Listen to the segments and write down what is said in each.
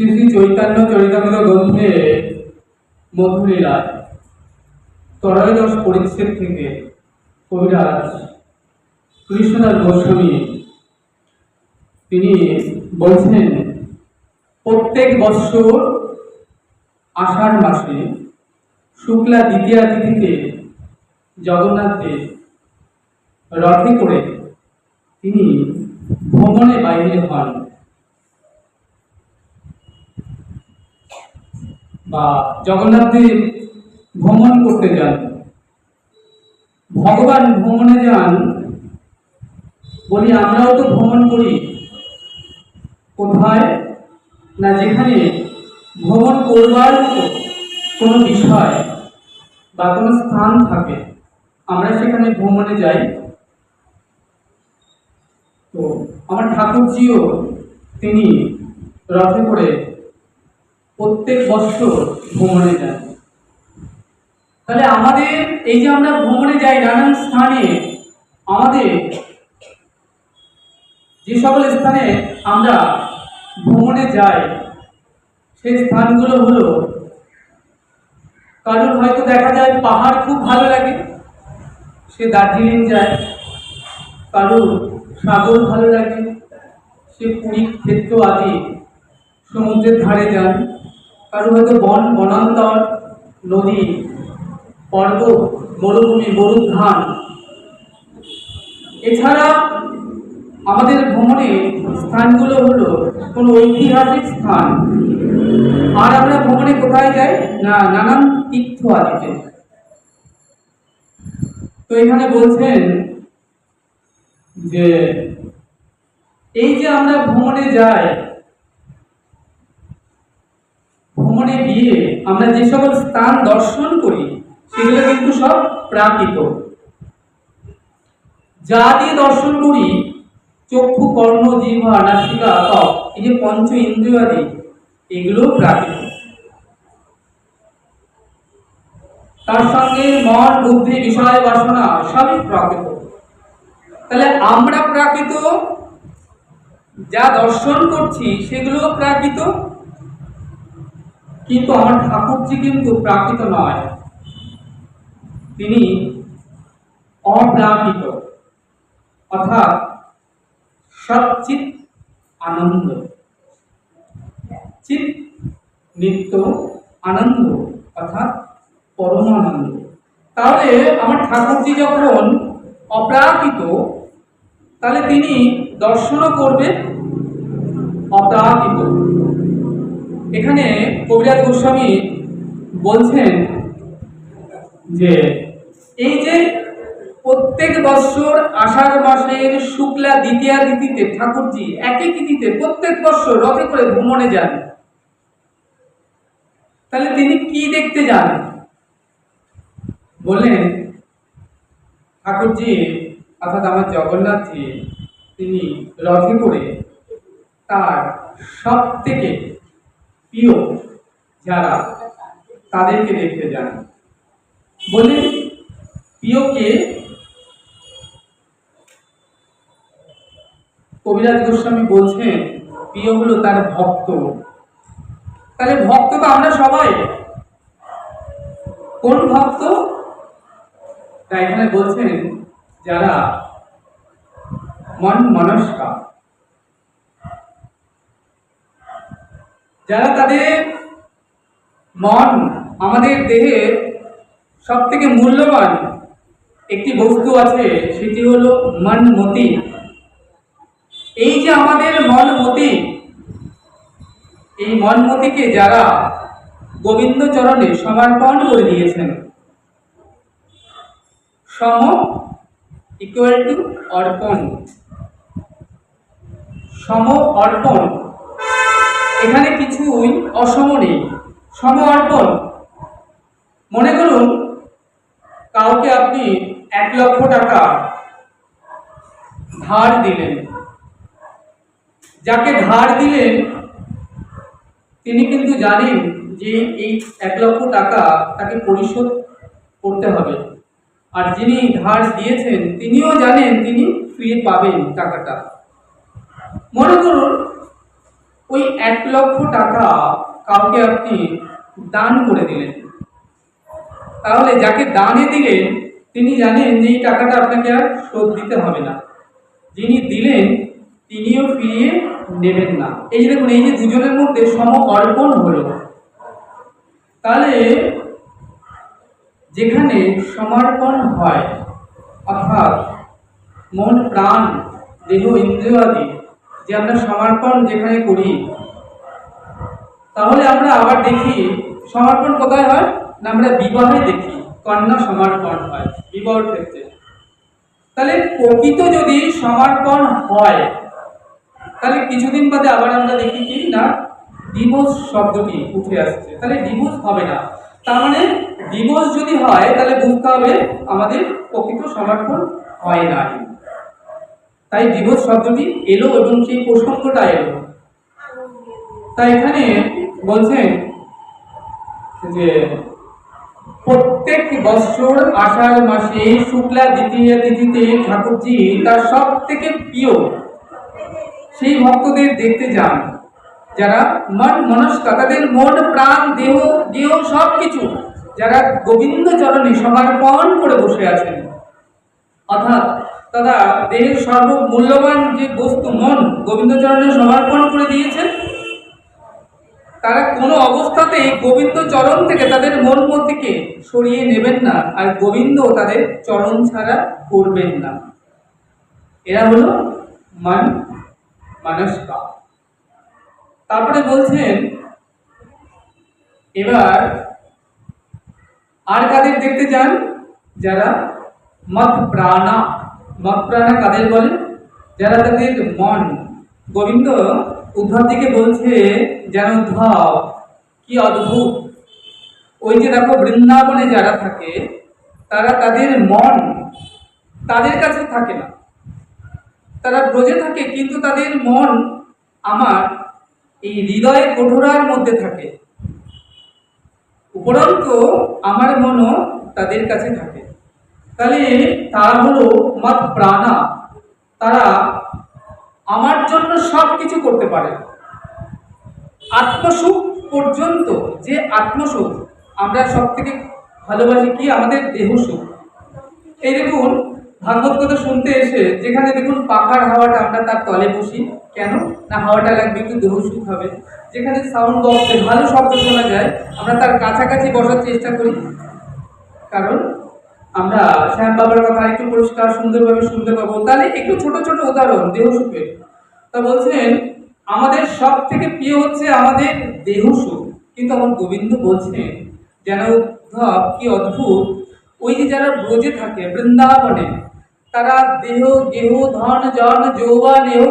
শ্রী শ্রী চৈতন্য চরিতামৃত গ্রন্থে মধুলীলায় ত্রয়োদশ পরিচ্ছেদ থেকে কবিরাজ কৃষ্ণদাস গোস্বামী, তিনি বলছেন, প্রত্যেক বৎসর আষাঢ় মাসে শুক্লা দ্বিতীয়া তিথিতে জগন্নাথ দেব রথে করে তিনি ভ্রমণে বাইরে হন। বা জগন্নাথ দেব ভ্রমণ করতে যান। ভগবান ভ্রমণে যান বলি, আমরাও তো ভ্রমণ করি। কোথায়? না, যেখানে ভ্রমণ করবার মতো কোনো বিষয় বা কোনো স্থান থাকে, আমরা সেখানে ভ্রমণে যাই। তো আমার ঠাকুরজিও তিনি রথে করে প্রত্যেক বছর ভ্রমণে যান তাহলে আমাদের এই যে আমরা ভ্রমণে যাই, নানান স্থানে আমাদের যে সকল স্থানে আমরা ভ্রমণে যাই, সেই স্থানগুলো হলো, কারোর হয়তো দেখা যায় পাহাড় খুব ভালো লাগে, সে দার্জিলিং যায়, কারোর সাগর ভালো লাগে, সে পুরী ক্ষেত্র আদি সমুদ্রের ধারে যান। কারও হয়তো বন বনান্তর নদী পর্বত মরুভূমি মরুধান এছাড়া আমাদের ভ্রমণে স্থানগুলো হলো কোনো ঐতিহাসিক স্থান। আর আমরা ভ্রমণে কোথায় যাই? না, নানান তীর্থ আদিতে তো এখানে বলছেন যে, এই যে আমরা ভ্রমণে যাই আমরা যে সকল স্থান দর্শন করি, সেগুলো কিন্তু সব প্রাকৃত। যা দিয়ে দর্শন করি, চক্ষু, কর্ণ, জিহ্বা নাসিকা ত্বক, এই যে পঞ্চ ইন্দ্রিয়াদি, এগুলো প্রাকৃত। তার সঙ্গে মন, বুদ্ধি, বিষয়, বাসনা, সবই প্রাকৃত। তাহলে আমরা প্রাকৃত, যা দর্শন করছি, সেগুলো প্রাকৃত? কিন্তু আমার ঠাকুরজি কিন্তু প্রাকৃত নয়। তিনি অপ্রাকৃত। অর্থাৎ সচিত আনন্দ। চিত নিত্য আনন্দ, অর্থাৎ পরমানন্দ। তাহলে আমার ঠাকুরজি যখন অপ্রাকৃত, তাহলে তিনি দর্শনও করবেন অপ্রাকৃত। এখানে কবিরাজ গোস্বামী বলছেন যে, এই যে প্রত্যেক বৎসর আষাঢ় মাসের শুক্লা দ্বিতীয়া তিথিতে ঠাকুরজি একই তিথিতে প্রত্যেক বৎসর রথে করে ভ্রমণে যান। তাহলে তিনি কি দেখতে যান? বললেন, ঠাকুরজি, অর্থাৎ আমার জগন্নাথজি, তিনি রথে করে তার সব থেকে প্রিয় যারা, তাদেরকে দেখতে যান। বলে, প্রিয়কে কবিরাজ গোস্বামী বলছেন, প্রিয় হলো তার ভক্ত। তাহলে ভক্ত তো আমরা সবাই। কোন ভক্ত? তা এখানে বলছেন, যারা মন মনস্কা। যারা তাদের মন আমাদের দেহে সব থেকে মূল্যবান একটি বস্তু আছে, সেটি হলো মন মতি এই যে আমাদের মন মতি এই মন মতিকে যারা গোবিন্দ চরণে সমর্পণ করে দিয়েছেন, সম ইকুয়াল টু অর্পণ। সম অর্পণ। এখানে কিছুই অসম নেই। সম অর্পণ। মনে করুন, কাউকে আপনি এক লক্ষ টাকা ধার দিলেন। যাকে ধার দিলেন, তিনি কিন্তু জানেন যে এই এক লক্ষ টাকা তাকে পরিশোধ করতে হবে। আর যিনি ধার দিয়েছেন, তিনিও জানেন তিনি ফিরে পাবেন টাকাটা। মনে করুন ওই এক লক্ষ টাকা কাউকে আপনি দান করে দিলেন। তাহলে যাকে দানে দিলেন, তিনি জানেন যে এই টাকাটা আপনাকে আর শোধ দিতে হবে না। যিনি দিলেন, তিনিও ফিরিয়ে নেবেন না। এই যে দেখুন, এই যে দুজনের মধ্যে সম অর্পণ হলো। তাহলে যেখানে সমর্পণ হয়, অর্থাৎ মন, প্রাণ, দেহ ইন্দ্রিয় আদি যে আমরা সমর্পণ যেখানে করি, তাহলে আমরা আবার দেখি সমর্পণ কোথায় হয়? না আমরা বিবাহে দেখি, কন্যা সমর্পণ হয়, বিবাহের ক্ষেত্রে। তাহলে প্রকৃত যদি সমর্পণ হয়, তাহলে কিছুদিন বাদে আবার আমরা দেখি কি? না ডিভোর্স শব্দটি উঠে আসছে। তাহলে ডিভোর্স হবে না। তার মানে ডিভোর্স যদি হয়, তাহলে বুঝতে হবে আমাদের প্রকৃত সমর্পণ হয় না তাই ডিভোর্স শব্দটি এলো এবং সেই প্রসঙ্গটা এলো। তাই এখানে বলছেন যে, প্রত্যেক বৎসর আষাঢ় মাসে শুক্লা দ্বিতীয় তিথিতে ঠাকুরজি তার সব থেকে প্রিয়। সেই ভক্তদের দেখতে যান, যারা মন মনস্কা, তাদের মন, প্রাণ, দেহ দেহ সব কিছু যারা গোবিন্দ চরণে সমর্পণ করে বসে আছেন। অর্থাৎ তারা দেহের সর্বমূল্যবান যে বস্তু, মন গোবিন্দ চরণে সমর্পণ করে দিয়েছেন, তারা কোনো অবস্থাতেই গোবিন্দ চরণ থেকে তাদের মন মতিকে সরিয়ে নেবেন না, আর গোবিন্দ তাদের চরণ ছাড়া করবেন না। এরা হলো মান মানসকা তারপরে বলছেন, এবার আর কাদের দেখতে যান যারা মত প্রাণা মত প্রাণা কাদের বলে যারা তাদের মন গোবিন্দ উদ্ধব দিকে বলছে যেন উদ্ধব কি অদ্ভুত ওই যে দেখো বৃন্দাবনে যারা থাকে তারা তাদের মন তাদের কাছে থাকে না তারা ব্রজে থাকে কিন্তু তাদের মন আমার এই হৃদয়ে কঠোরার মধ্যে থাকে। উপরন্তু, আমার মনও তাদের কাছে থাকে। তাহলে তারা হলো মত প্রাণা। তারা আমার জন্য সব কিছু করতে পারে। আত্মসুখ পর্যন্ত যে আত্মসুখ, আমরা সব থেকে ভালোবাসি কি? আমাদের দেহ সুখ। এই দেখুন, ভাগবত কথা শুনতে এসে যেখানে দেখুন পাখার হাওয়াটা আমরা তার তলে বসি কেন? না, হাওয়াটা লাগবে একটু দেহ সুখ হবে। যেখানে সাউন্ড বক্সে ভালো শব্দ শোনা যায়, আমরা তার কাছাকাছি বসার চেষ্টা করি। কারণ আমরা শ্যাম বাবার কথা একটু পরিষ্কার, সুন্দরভাবে শুনতে পাবো। তাহলে একটু ছোট ছোট উদাহরণ, দেহ সুখের। তা বলছেন, আমাদের সব থেকে প্রিয় হচ্ছে আমাদের দেহ সুখ। কিন্তু আমার গোবিন্দ বলছেন, যেন উদ্ধব কি অদ্ভুত, ওই যে যারা ব্রজে থাকে, বৃন্দাবনে, তারা দেহ, গেহ, ধন, জন, যৌবন এহ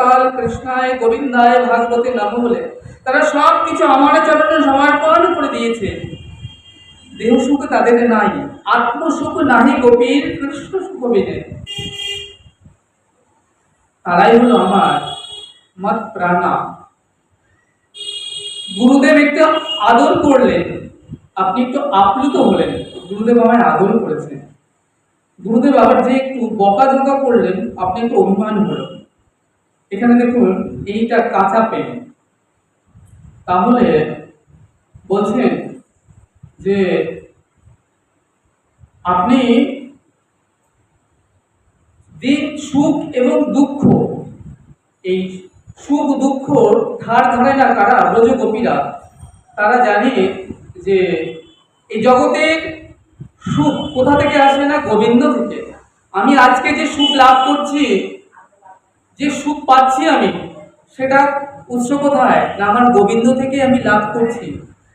কাল কৃষ্ণায়, গোবিন্দায়, ভাগবতে নাম বলে। তারা সব কিছু আমার চরণে সমর্পণ করে দিয়েছে। দেহ সুখ তাদের নাই, আত্মসুখ নাহি গোপীর কৃষ্ণ সুখ বিনে তারাই হলো আমার মত প্রাণা গুরুদেব একটু আদর করলেন, আপনি একটু আপ্লুত হলেন, গুরুদেব আমায় আদর করেছেন গুরুদেব আবার যে একটু বকাঝোকা করলেন, আপনি একটু অভিমান হলেন এখানে দেখুন, এইটা কাঁচা পেন। তাহলে বলছেন যে আপনি যে সুখ এবং দুঃখ, এই সুখ দুঃখ ধার ধারে না কারা? ব্রজ গোপীরা তারা জানে যে এই জগতের সুখ কোথা থেকে আসে না? গোবিন্দ থেকে। আমি আজকে যে সুখ লাভ করছি, যে সুখ পাচ্ছি আমি সেটা উৎস কোথায়? না, আমার গোবিন্দ থেকে আমি লাভ করছি।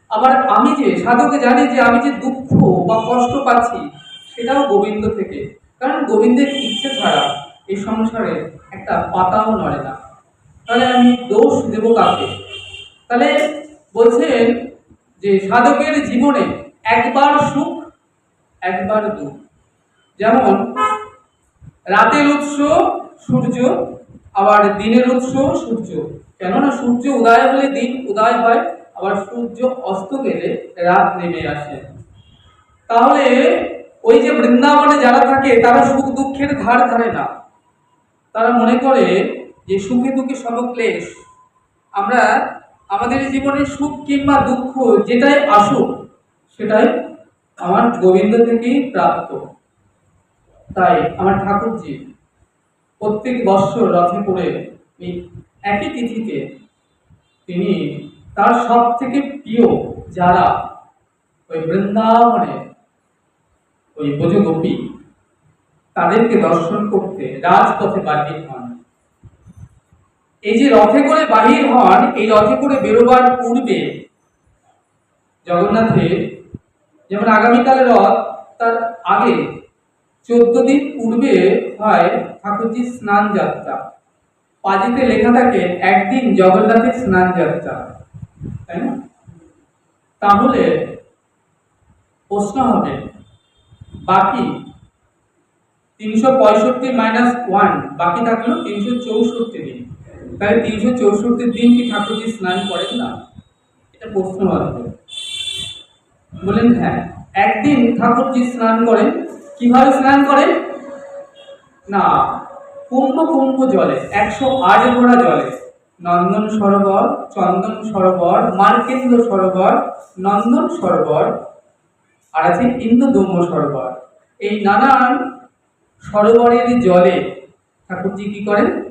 আবার আমি যে সাধকে জানি যে আমি যে দুঃখ বা কষ্ট পাচ্ছি, সেটাও গোবিন্দ থেকে। কারণ গোবিন্দের ইচ্ছে ছাড়া এই সংসারে একটা পাতাও নড়ে না। তাহলে আমি দোষ দেব কাকে? তাহলে বলছেন যে সাধকের জীবনে একবার সুখ, একবার দুঃখ। যেমন রাতের উৎস সূর্য, আবার দিনের উৎস সূর্য। কেননা সূর্য উদয় হলে দিন উদয় হয় আবার সূর্য অস্ত গেলে রাত নেমে আসে। তাহলে ওই যে বৃন্দাবনে যারা থাকে, তারা সুখ দুঃখের ধার ধারে না। তারা মনে করে যে সুখে দুঃখে সমক্লেশ আমরা আমাদের জীবনে সুখ কিংবা দুঃখ যেটাই আসুক, সেটাই আমার গোবিন্দ থেকেই প্রাপ্ত। তাই আমার ঠাকুরজি প্রত্যেক বৎসর রথে করে এই একই তিথিতে তিনি তার সব থেকে প্রিয় যারা ওই বৃন্দাবনে ওই ব্রজগোপী, তাদেরকে দর্শন করতে রাজপথে বাহির হন। এই যে রথে করে বাহির হন, এই রথে করে বেরোবার পূর্বে জগন্নাথের যেমন আগামীকালে রথ, তার আগে চোদ্দ দিন পূর্বে হয় ঠাকুরজি স্নান যাত্রা পাজিতে লেখা থাকে, একদিন জগন্নাথের স্নান যাত্রা তাই না? তাহলে প্রশ্ন হবে, বাকি তিনশো পঁয়ষট্টি মাইনাস ওয়ান বাকি থাকল তিনশো চৌষট্টি দিন। তাহলে তিনশো চৌষট্টি দিন কি ঠাকুরজি স্নান করেন না? এটা প্রশ্ন আসবে বলেন হ্যাঁ একদিন ঠাকুরজি স্নান করেন। কীভাবে স্নান করেন? না, কুম্ভ কুম্ভ জলে, একশো আট ঘোড়া জলে। নন্দন সরোবর, চন্দন সরোবর, মার্কেন্দ্র সরোবর, নন্দন সরোবর, আর আছে ইন্দ্রদম্য সরোবর। এই নানান সরোবরের জলে ঠাকুরজি কি করেন?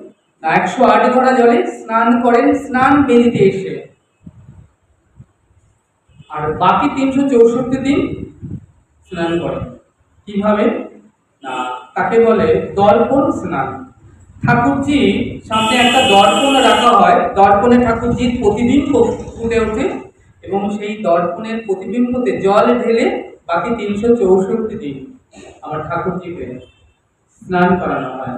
না, একশো আট ঘোড়া জলে স্নান করেন, স্নান বেদিতে এসে। আর বাকি তিনশো চৌষট্টি দিন স্নান করেন। কীভাবে? না, তাকে বলে দর্পণ স্নান। ঠাকুরজি সামনে একটা দর্পণ রাখা হয়। দর্পণে ঠাকুরজির প্রতিবিম্ব ফুটে ওঠে এবং সেই দর্পণের প্রতিবিম্বতে জল ঢেলে বাকি তিনশো চৌষট্টি দিন আমার ঠাকুরজিকে স্নান করানো হয়।